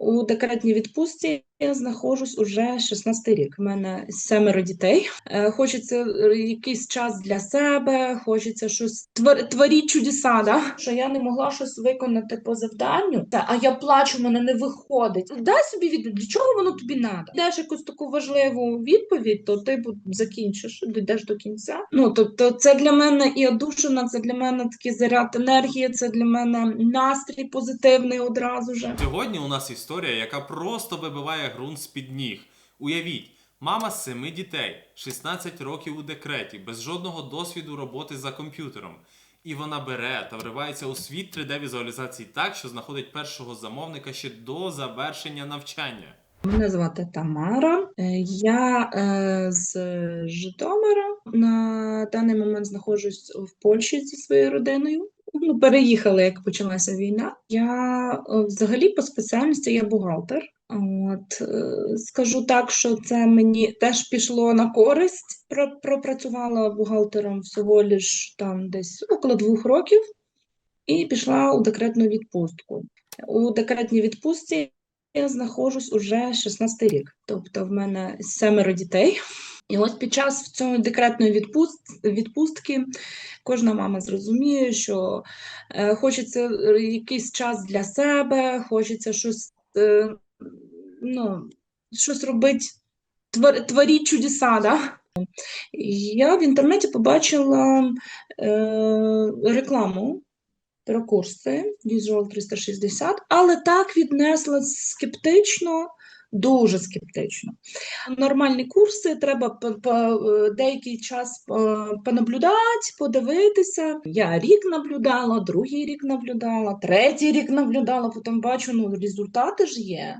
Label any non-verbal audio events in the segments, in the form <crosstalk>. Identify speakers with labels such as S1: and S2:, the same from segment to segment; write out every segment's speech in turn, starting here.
S1: У декретній відпустці я знаходжусь уже 16 рік. У мене семеро дітей. Е, Хочеться е, якийсь час для себе, хочеться щось твор- творіть чудеса, да? що я не могла щось виконати по завданню. Та, а я плачу, мене не виходить. Дай собі відповідь, для чого воно тобі треба? Даєш якусь таку важливу відповідь, то ти закінчиш, дійдеш до кінця. Ну тобто, це для мене і одушина, це для мене такий заряд енергії, це для мене настрій позитивний одразу же.
S2: Сьогодні у нас історія, яка просто вибиває ґрунт з-під ніг. Уявіть, мама з семи дітей, 16 років у декреті, без жодного досвіду роботи за комп'ютером. І вона бере та вривається у світ 3D-візуалізації так, що знаходить першого замовника ще до завершення навчання.
S1: Мене звати Тамара. Е, Я е, з Житомира. На даний момент знаходжусь в Польщі зі своєю родиною. Ну, переїхали, як почалася війна. Я е, взагалі по спеціальності я бухгалтер. От е, скажу так, що це мені теж пішло на користь. Пропрацювала бухгалтером всього лиш там десь около двох років і пішла у декретну відпустку. У декретній відпустці я знаходжусь уже 16 рік, тобто в мене семеро дітей. І ось під час цієї декретної відпуст... відпустки кожна мама зрозуміє, що е, хочеться е, якийсь час для себе, хочеться щось, е, ну, щось робити, твор... творіть чудеса, да? Я в інтернеті побачила е, рекламу про курси Visual 360, але так віднесла скептично, дуже скептично. Нормальні курси треба е, деякий час е, понаблюдати, подивитися. Я рік наблюдала, другий рік наблюдала, третій рік наблюдала, потім бачу, ну результати ж є.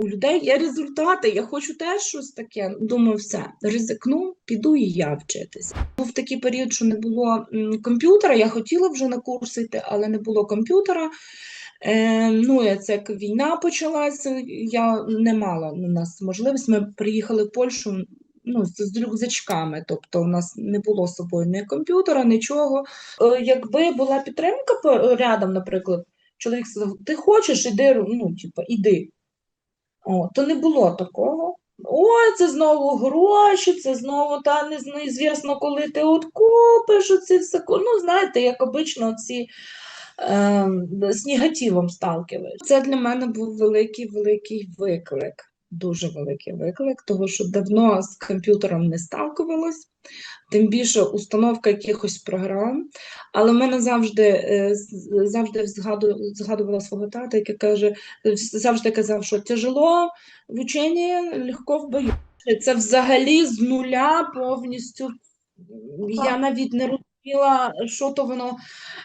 S1: У людей є результати, я хочу теж щось таке. Думаю, все, ризикну, піду і я вчитися. Був такий період, що не було комп'ютера. Я хотіла вже на курси йти, але не було комп'ютера. Е, ну, це як війна почалася, я не мала у нас можливість. Ми приїхали в Польщу ну, з, рюкзачками, тобто у нас не було з собою ні комп'ютера, нічого. Е, якби була підтримка рядом, наприклад, чоловік сказав, ти хочеш, іди, ну, типу, іди. О, то не було такого. Ой, це знову гроші, це знову та не- неізвісно, коли ти от купиш оці все. Ну, знаєте, як обично, ці з негативом сталкиваєш. Це для мене був великий великий виклик. Дуже великий виклик, тому що давно з комп'ютером не сталкувалась, тим більше установка якихось програм. Але в мене завжди, е, завжди згаду, згадувала свого тата, який каже, завжди казав, що тяжело в ученні, легко в бою. Це взагалі з нуля повністю. Я навіть не розуміла, що то воно.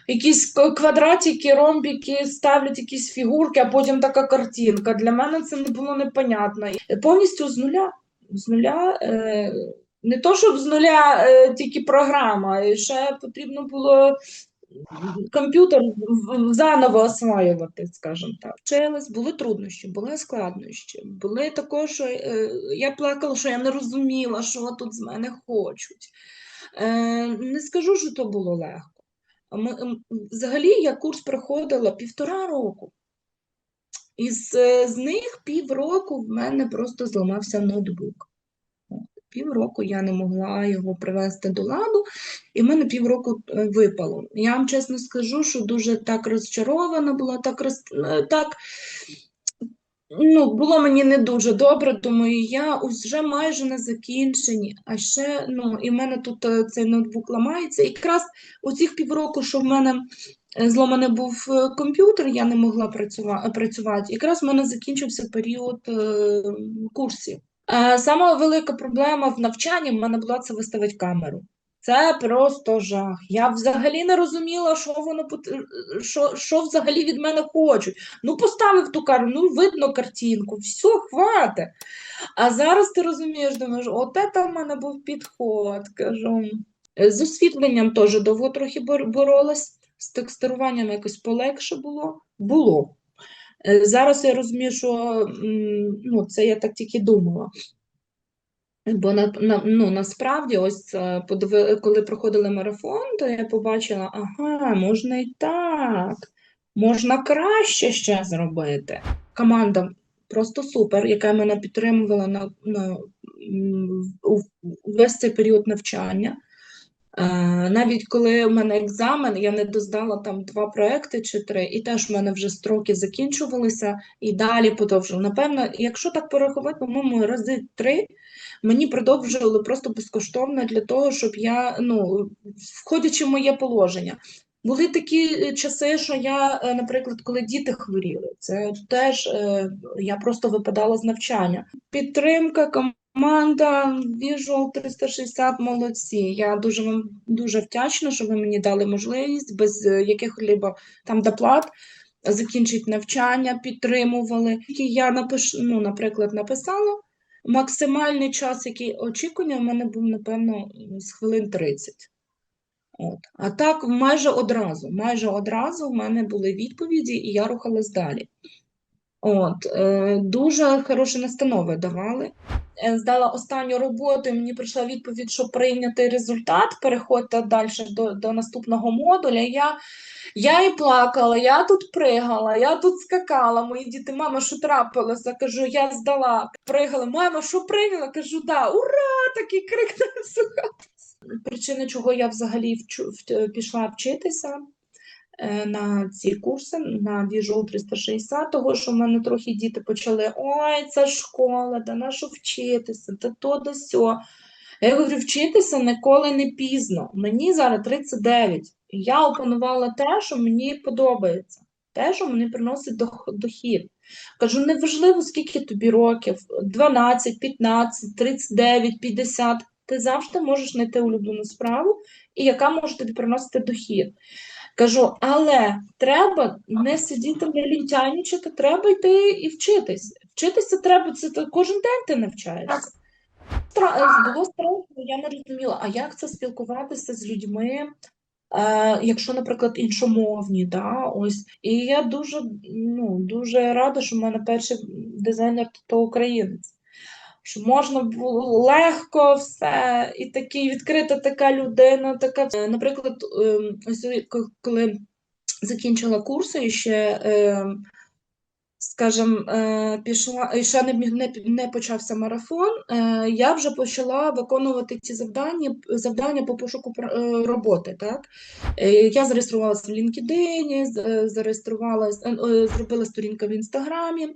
S1: Якісь квадратики, ромбики, ставлять якісь фігурки, а потім така картинка. Для мене це не було непонятно. Повністю з нуля. З нуля. Е, не то, щоб з нуля е, тільки програма, ще потрібно було комп'ютер заново осваювати, скажімо так. Вчилась, були труднощі, були складнощі. Були також, що е, я плакала, що я не розуміла, що тут з мене хочуть. Е, не скажу, що то було легко. Ми, взагалі я курс проходила півтора року. І з, е, з них півроку в мене просто зламався ноутбук. Півроку я не могла його привести до ладу, і в мене півроку е, випало. Я вам чесно скажу, що дуже так розчарована була, так, роз, так ну, було мені не дуже добре, думаю, я вже майже на закінченні, а ще, ну, і в мене тут е, цей ноутбук ламається. І якраз у цих півроку, що в мене е, зломаний був е, комп'ютер, я не могла працювати, працювати. Якраз в мене закінчився період е, курсів. Е, Сама велика проблема в навчанні в мене була це виставити камеру. Це просто жах. Я взагалі не розуміла, що воно що, що взагалі від мене хочуть. Ну, поставив ту камеру, ну видно картинку, все, хватить. А зараз ти розумієш, думаєш, от це в мене був підход, кажу. З освітленням теж довго трохи боролась, з текстуруванням якось полегше було. Було. Е, Зараз я розумію, що ну, це я так тільки думала. Бо на, на, ну, насправді, ось подивили, подиви, коли проходили марафон, то я побачила, ага, можна і так, можна краще ще зробити. команда просто супер, яка мене підтримувала на, на на весь цей період навчання. Е, Навіть коли в мене екзамен, я не доздала там два проекти чи три, і теж в мене вже строки закінчувалися і далі продовжували. Напевно, якщо так порахувати, по-моєму, рази три мені продовжували просто безкоштовно для того, щоб я, ну, входячи в моє положення. Були такі е, часи, що я, е, наприклад, коли діти хворіли, це теж я просто випадала з навчання. Підтримка, команда, Visual 360 молодці. Я дуже вам дуже вдячна, що ви мені дали можливість без е, яких-либо там доплат закінчити навчання, підтримували. Я напишу, ну, наприклад, написала. Максимальний час, який очікування, у мене був, напевно, з хвилин 30. От. А так майже одразу, майже одразу в мене були відповіді, і я рухалась далі. От, е, дуже хороші настанови давали. Е, Здала останню роботу, і мені прийшла відповідь, що прийнятий результат, переходьте далі до, до наступного модуля. Я, я і плакала, я тут пригала, я тут скакала. Мої діти, мама, що трапилося? Кажу, я здала, пригала. Мама, що прийняла? Кажу, да, ура! Такий крик на слухався. Причина, чого я взагалі вчу, пішла вчитися на ці курси, на Visual 360, того, що в мене трохи діти почали: ой, це школа, да на що вчитися, та то да сьо. Я говорю, вчитися ніколи не пізно. Мені зараз 39. І я опанувала те, що мені подобається, те, що мені приносить дохід. Кажу, неважливо, скільки тобі років, 12, 15, 39, 50. Ти завжди можеш знайти улюблену справу, і яка може тобі приносити дохід. Кажу, але треба не сидіти, не лінтянічити, треба йти і вчитись. Вчитися треба, це кожен день ти навчаєшся. Було страшно, я не розуміла, а як це спілкуватися з людьми, е, якщо, наприклад, іншомовні, да, ось. І я дуже, ну, дуже рада, що в мене перший дизайнер то українець. Що можна було легко все, і такий відкрита така людина, така. Наприклад, ем, ось коли закінчила курси і ще, ем, скажімо, е, пішла, і ще не, не, не почався марафон, е, я вже почала виконувати ці завдання, завдання по пошуку е, роботи. Так? Я зареєструвалася в LinkedIn, зареєструвалася, зробила сторінку в Інстаграмі.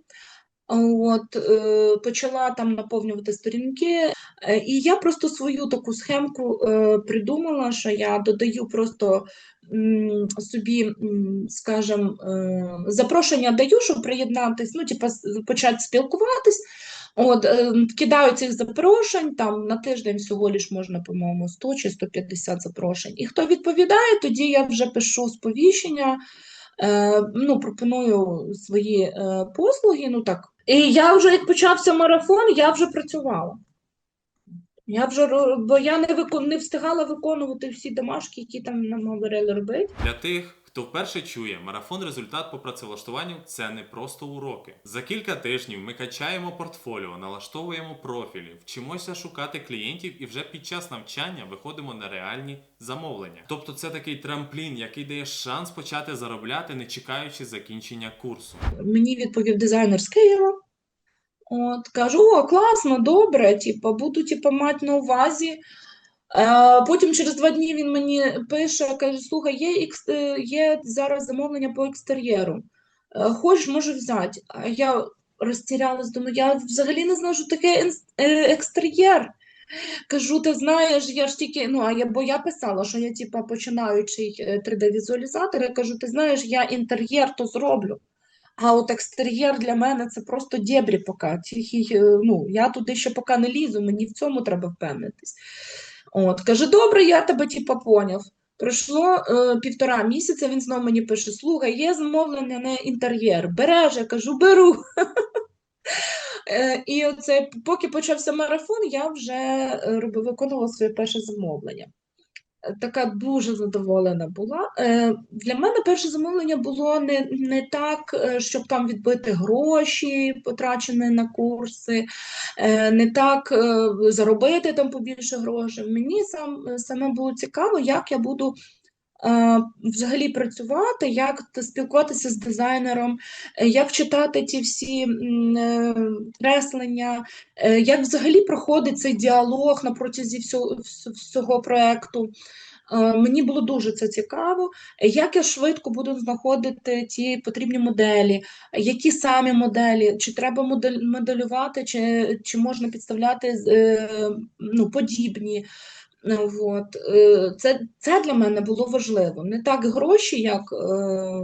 S1: От, е, почала там наповнювати сторінки, е, і я просто свою таку схемку е, придумала, що я додаю просто собі, е, запрошення даю, щоб приєднатись, ну, типа, почати спілкуватись. От, кидаю цих запрошень, там на тиждень всього лиш можна, по-моєму, 100 чи 150 запрошень. І хто відповідає, тоді я вже пишу сповіщення, ну, пропоную свої послуги, ну так. І я вже, як почався марафон, я вже працювала. Я вже, бо я не, викон... не встигала виконувати всі домашки, які там нам говорили робити.
S2: Для тих, хто вперше чує, марафон результат по працевлаштуванню це не просто уроки. За кілька тижнів ми качаємо портфоліо, налаштовуємо профілі, вчимося шукати клієнтів і вже під час навчання виходимо на реальні замовлення. Тобто це такий трамплін, який дає шанс почати заробляти, не чекаючи закінчення курсу.
S1: Мені відповів дизайнер з Києва. От, кажу, о, класно, добре, типу, буду типу, мати на увазі. Потім через два дні він мені пише, каже, слухай, є, е, є зараз замовлення по екстер'єру. Е, Хочеш, можу взяти. А я розтірялась, думаю, я взагалі не знаю, що таке е, екстер'єр. Кажу, ти знаєш, я ж тільки, ну, а я, бо я писала, що я, типа, починаючий е, 3D-візуалізатор, я кажу, ти знаєш, я інтер'єр то зроблю. А от екстер'єр для мене це просто дєбрі поки. Тільки, ну, я туди ще поки не лізу, мені в цьому треба впевнитись. От, каже, добре, я тебе типа поняв. Пройшло е, півтора місяця, він знову мені пише: слухай, є замовлення на інтер'єр. Береш, я кажу, беру. <laughs> Е, І оце, поки почався марафон, я вже е, виконувала своє перше замовлення. Така дуже задоволена була. Е, Для мене перше замовлення було не, не так, е, щоб там відбити гроші, потрачені на курси, е, не так заробити там побільше грошей. Мені сам, саме було цікаво, як я буду взагалі працювати, як спілкуватися з дизайнером, е, як читати ті всі е, креслення, е, як взагалі проходить цей діалог на протязі всього, вс- всього проекту. Е, Мені було дуже це цікаво. Е, Як я швидко буду знаходити ті потрібні моделі, які самі моделі, чи треба моделювати, чи, чи можна підставляти е, ну, подібні. От. Е, Це, це для мене було важливо. Не так гроші, як, е,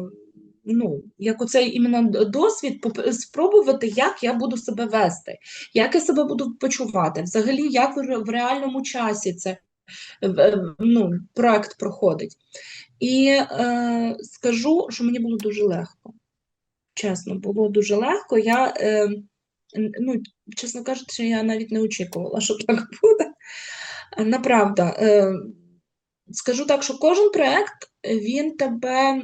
S1: ну, як оцей іменно досвід, спробувати, як я буду себе вести, як я себе буду почувати, взагалі, як в реальному часі це е, ну, проект проходить. І е, скажу, що мені було дуже легко. Чесно, було дуже легко. Я, е, ну, чесно кажучи, я навіть не очікувала, що так буде. Е, Направда, е, скажу так, що кожен проект він тебе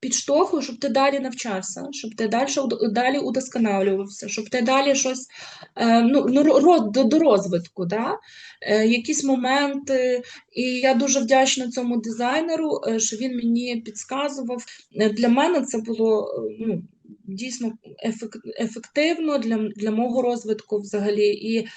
S1: підштовхує, щоб ти далі навчався, щоб ти далі, далі удосконалювався, щоб ти далі щось е, ну, ну, до, до розвитку, да? якісь моменти. І я дуже вдячна цьому дизайнеру, що він мені підказував. Для мене це було ну, дійсно ефективно для, для мого розвитку взагалі. І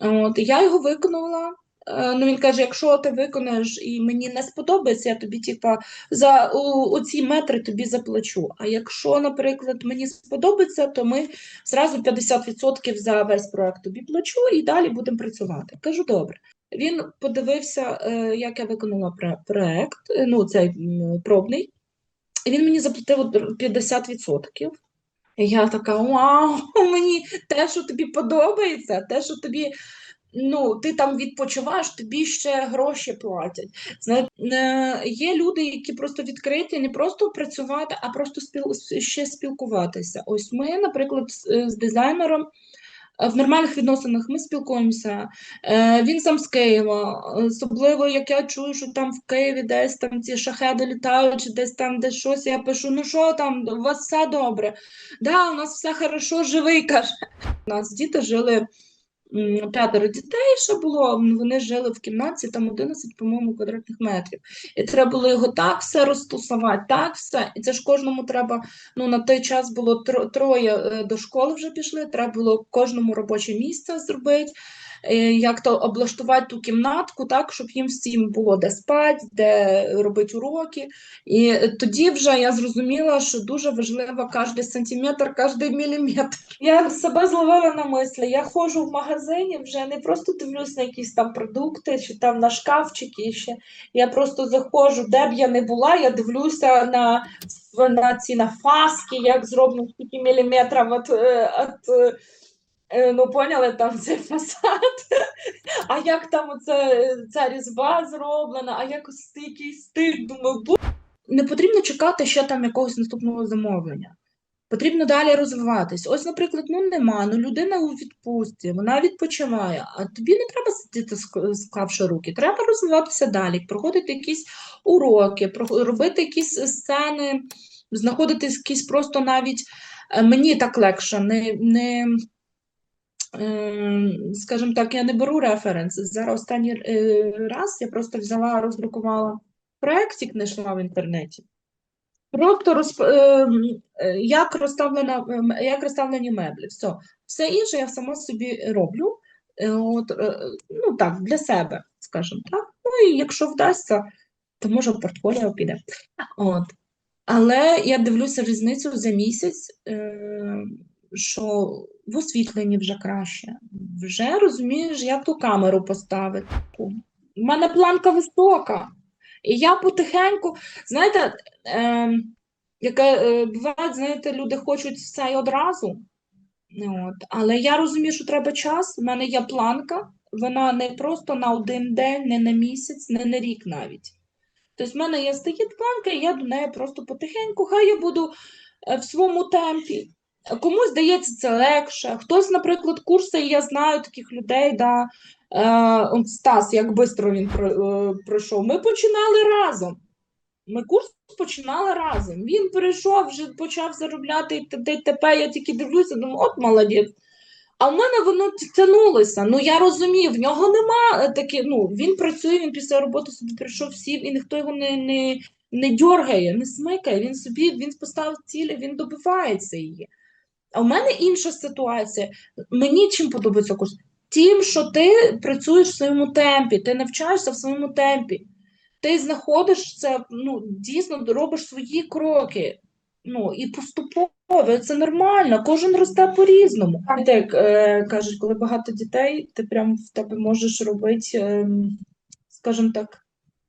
S1: От, я його виконала. Е, Ну, він каже: якщо ти виконаєш і мені не сподобається, я тобі, типа, за у, оці метри тобі заплачу. А якщо, наприклад, мені сподобається, то ми зразу 50% за весь проект тобі плачу і далі будемо працювати. Кажу, добре. Він подивився, е, як я виконала проект, е, ну, цей пробний, і він мені заплатив от 50%. І я така: вау, <laughs> мені те, що тобі подобається, те, що тобі, ну, ти там відпочиваєш, тобі ще гроші платять. Знаєте, е, є люди, які просто відкриті, не просто працювати, а просто спіл, ще спілкуватися. Ось ми, наприклад, з, е, з дизайнером. В нормальних відносинах ми спілкуємося. Е, Він сам з Києва. Особливо, як я чую, що там в Києві десь там ці шахеди літають, чи десь там десь щось. Я пишу: ну що там, у вас все добре? Да, у нас все хорошо, живий, <laughs> каже. У нас діти жили п'ятеро дітей ще було. Вони жили в кімнаті, там 11, по-моєму, квадратних метрів. І треба було його так все розтусувати, так все. І це ж кожному треба. Ну на той час було троє е, до школи вже пішли. Треба було кожному робоче місце зробити. Е, Як то облаштувати ту кімнатку, так, щоб їм всім було де спати, де робити уроки. І тоді вже я зрозуміла, що дуже важливо кожен сантиметр, кожен міліметр. Я себе зловила на мислі. Я ходжу в магазині, вже не просто дивлюсь на якісь там продукти чи там на шкафчики ще. Я просто заходжу, де б я не була, я дивлюся на, на ці на фаски, як зроблено скільки міліметрів от, е, е, ну поняли, там цей фасад. А як там оце, ця різьба зроблена, а як ось який стиль, думаю, не потрібно чекати ще там якогось наступного замовлення. Потрібно далі розвиватись. Ось, наприклад, ну нема, ну людина у відпустці, вона відпочиває, а тобі не треба сидіти склавши руки. Треба розвиватися далі, проходити якісь уроки, робити якісь сцени, знаходити якісь просто навіть е, мені так легше, не, не скажімо так, я не беру референс. Зараз останній е, раз я просто взяла, роздрукувала проєктик, знайшла в інтернеті. Просто розп... ем, е, як розставлена, ем, як розставлені меблі. Все. Все інше я сама собі роблю. Е, От, ну так, для себе, скажімо так. Ну і якщо вдасться, то може в портфоліо піде. От. Але я дивлюся різницю за місяць, що в освітленні вже краще. Вже розумієш, як ту камеру поставити. У мене планка висока. І я потихеньку, знаєте, е, яке е, буває, знаєте, люди хочуть все і одразу. От. Але я розумію, що треба час. У мене є планка, вона не просто на один день, не на місяць, не на рік навіть. Тобто в мене є стоїть планка, і я до неї просто потихеньку, хай я буду е, в своєму темпі. Комусь здається це легше. Хтось, наприклад, курси, я знаю таких людей, да, е, Стас, як швидко він е, пройшов. Ми починали разом. Ми курс починали разом. Він перейшов, вже почав заробляти і. Я тільки дивлюся, думаю, от молодець. А в мене воно тягнулося. Ну я розумію, в нього нема е, такі. Ну він працює, він після роботи собі прийшов, сів, і ніхто його не, не, не дьоргає, не смикає. Він собі він поставив ціль, він добивається її. А в мене інша ситуація. Мені чим подобається курс? Тим, що ти працюєш в своєму темпі, ти навчаєшся в своєму темпі. Ти знаходиш це, ну, дійсно робиш свої кроки. Ну, і поступово, це нормально, кожен росте по-різному. Як е, кажуть, коли багато дітей, ти прям в тебе можеш робити, е, скажімо так,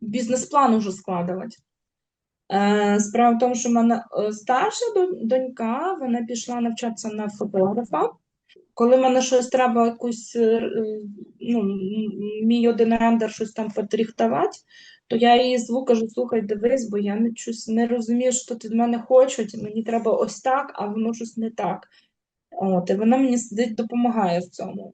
S1: бізнес-план уже складувати. Е, справа в тому, що в мене старша донька, вона пішла навчатися на фотографа. Коли мене щось треба якусь, е, е, ну, мій один рендер щось там подрихтувати, то я її зву, кажу, слухай, дивись, бо я не, щось не розумію, що тут від мене хочуть, мені треба ось так, а воно щось не так. От, і вона мені сидить, допомагає в цьому.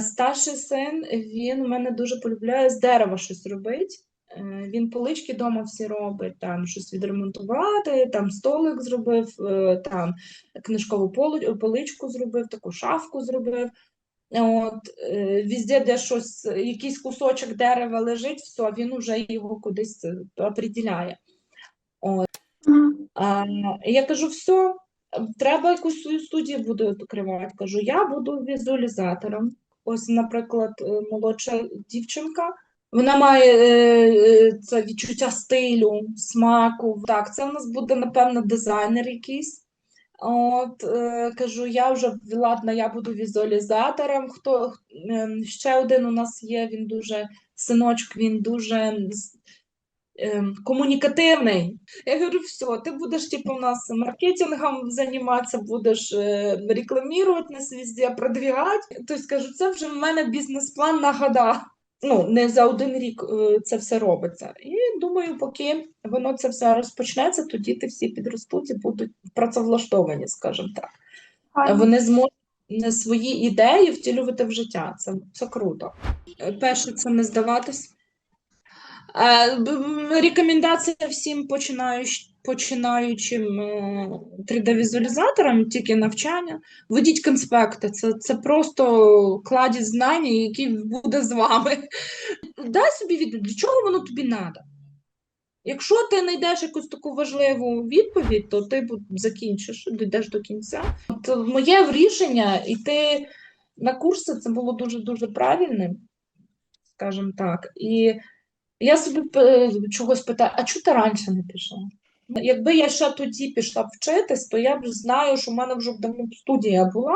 S1: Старший син, він мене дуже полюбляє з дерева щось робити. Е, Він полички вдома всі робить, там щось відремонтувати, там столик зробив, е, там книжкову поличку зробив, таку шафку зробив. От, е, везде, де щось, якийсь кусочок дерева лежить, все, він вже його кудись е, определяє. А, я кажу, все, треба якусь свою студію буду відкривати. Кажу, я буду візуалізатором. Ось, наприклад, молодша дівчинка, вона має е, е, це відчуття стилю, смаку. Так, це в нас буде, напевно, дизайнер якийсь. От, е, кажу, я вже ладно, я буду візуалізатором. Хто ем, ще один у нас є, він дуже синочок, він дуже ем, комунікативний. Я говорю, все, ти будеш типу, у нас маркетингом займатися, будеш е, рекламувати нас везде, продвігати. Тобто кажу, це вже в мене бізнес-план на года. Ну, не за один рік е, це все робиться. І думаю, поки воно це все розпочнеться, то діти всі підростуть і будуть працевлаштовані, скажімо так. Вони зможуть свої ідеї втілювати в життя. Це, це круто. Е, Перше, це не здаватись. Е, Рекомендація всім починаючим, починаючим е, 3D-візуалізаторам, тільки навчання. Ведіть конспекти. Це, це просто кладіть знання, які буде з вами. <laughs> Дай собі відповідь, для чого воно тобі треба. Якщо ти знайдеш якусь таку важливу відповідь, то ти закінчиш, дійдеш до кінця. От моє рішення йти на курси це було дуже-дуже правильним, скажімо так. І я собі е, чогось питаю, а чого ти раніше не пішла? Якби я ще тоді пішла вчитись, то я б знаю, що в мене вже давно студія була.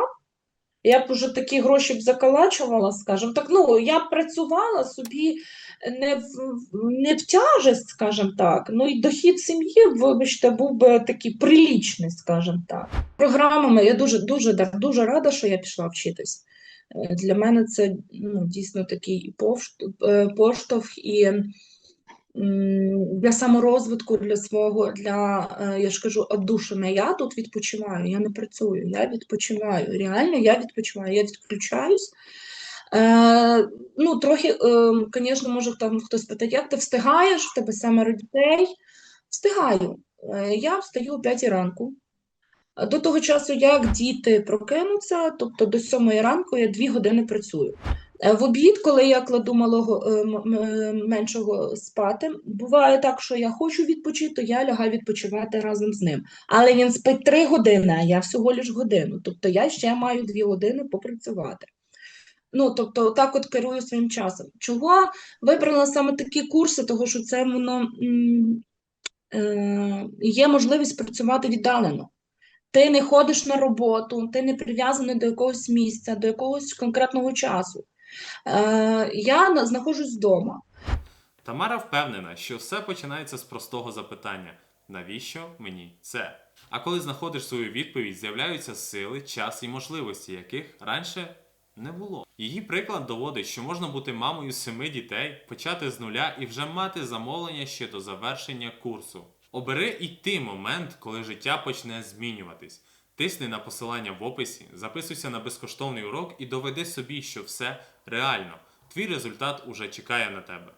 S1: Я б вже такі гроші б заколачувала, скажімо так. Ну, я працювала собі не в, не в тяжесть, скажімо так. Ну і дохід сім'ї, вибачте, був би такий прилічний, скажімо так. Програмами я дуже, дуже, дуже рада, що я пішла вчитись. Е, Для мене це ну, дійсно такий е, поштовх і для саморозвитку, для свого, для, е, я ж кажу, одушина. Я тут відпочиваю, я не працюю, я відпочиваю. Реально, я відпочиваю, я відключаюсь. Е, ну, трохи, е, звісно, може там хтось питає, як ти встигаєш, в тебе семеро дітей? Встигаю. Е, я встаю о 5 ранку. Е, До того часу, як діти прокинуться, тобто до 7 ранку я 2 години працюю. Е, В обід, коли я кладу малого е, м- меншого спати, буває так, що я хочу відпочити, я лягаю відпочивати разом з ним. Але він спить 3 години, а я всього лиш годину. Тобто я ще маю 2 години попрацювати. Ну, тобто, так от керую своїм часом. Чого вибрала саме такі курси? Тому що це воно е, є можливість працювати віддалено. Ти не ходиш на роботу, ти не прив'язаний до якогось місця, до якогось конкретного часу. Е, я знаходжусь вдома.
S2: Тамара впевнена, що все починається з простого запитання: навіщо мені це? А коли знаходиш свою відповідь, з'являються сили, час і можливості, яких раніше не було. Її приклад доводить, що можна бути мамою семи дітей, почати з нуля і вже мати замовлення ще до завершення курсу. Обери і ти момент, коли життя почне змінюватись. Тисни на посилання в описі, записуйся на безкоштовний урок і доведи собі, що все реально. Твій результат уже чекає на тебе.